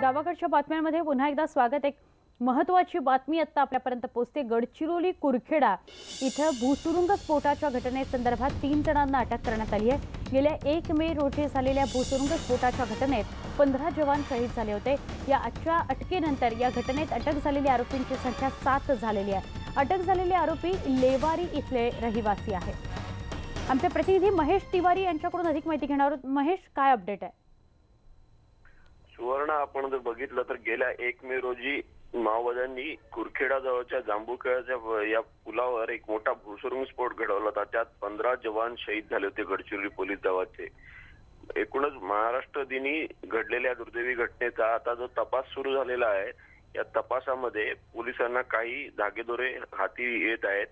गावाकडच्या बातम्यांमध्ये पुन्हा एकदा स्वागत. एक महत्वाची बातमी आता आपल्यापर्यंत पोहोचते. गडचिरोली कुरखेडा इथं भूसुरुंग स्फोटाच्या घटनेसंदर्भात तीन जणांना अटक करण्यात आली आहे. गेल्या एक मे रोजी झालेल्या भूसुरुंग स्फोटाच्या घटनेत पंधरा जवान शहीद झाले होते. या आजच्या अटकेनंतर या घटनेत अटक झालेल्या आरोपींची संख्या सात झालेली आहे. अटक झालेले आरोपी लेवारी इथले रहिवासी आहेत. आमचे प्रतिनिधी महेश तिवारी यांच्याकडून अधिक माहिती घेणार आहोत. महेश काय अपडेट आहे? सुवर्ण आपण जर बघितलं तर गेल्या एक मे रोजी माओवाद्यांनी कुरखेडा जवळच्या जांभूखेड्याच्या व- या पुलावर एक मोठा भूसुरुंग स्फोट घडवला होता. त्यात पंधरा जवान शहीद झाले होते गडचिरोली पोलीस दलाचे एकूणच महाराष्ट्र दिनी घडलेल्या दुर्दैवी घटनेचा आता जो तपास सुरू झालेला आहे या तपासामध्ये पोलिसांना काही धागेदोरे हाती येत आहेत.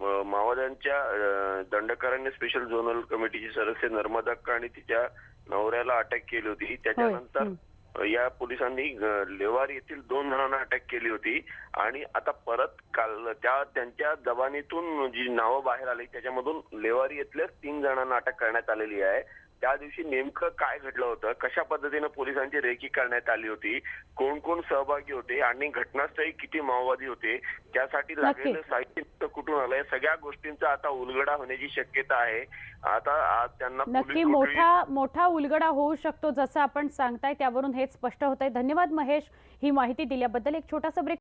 माओवाद्यांच्या अं, दंडकारांनी स्पेशल झोनल कमिटीचे सदस्य नर्मदा अक्का आणि तिच्या नवऱ्याला अटक केली होती. त्याच्यानंतर. या पोलिसांनी लेवार येथील दोन जणांना अटक केली होती. आणि आता परत काल त्या त्यांच्या जबानीतून जी नावं बाहेर आली त्याच्यामधून लेवारी येथल्याच तीन जणांना अटक करण्यात आलेली आहे. त्या दिवशी नेमकं काय घडलं होतं? कशा पद्धतीनं पोलिसांची रेकी करण्यात आली होती? कोण कोण सहभागी होते? आणि घटनास्थळी किती माओवादी होते? त्यासाठी लागलेलं साहित्य कुठून आलं या सगळ्या गोष्टींचा आता उलगडा होण्याची शक्यता आहे. आता आज त्यांना नक्की मोठा मोठा उलगडा होऊ शकतो जसं आपण सांगताय त्यावरून हेच स्पष्ट होत आहे धन्यवाद महेश ही माहिती दिल्याबद्दल. एक छोटासा ब्रेक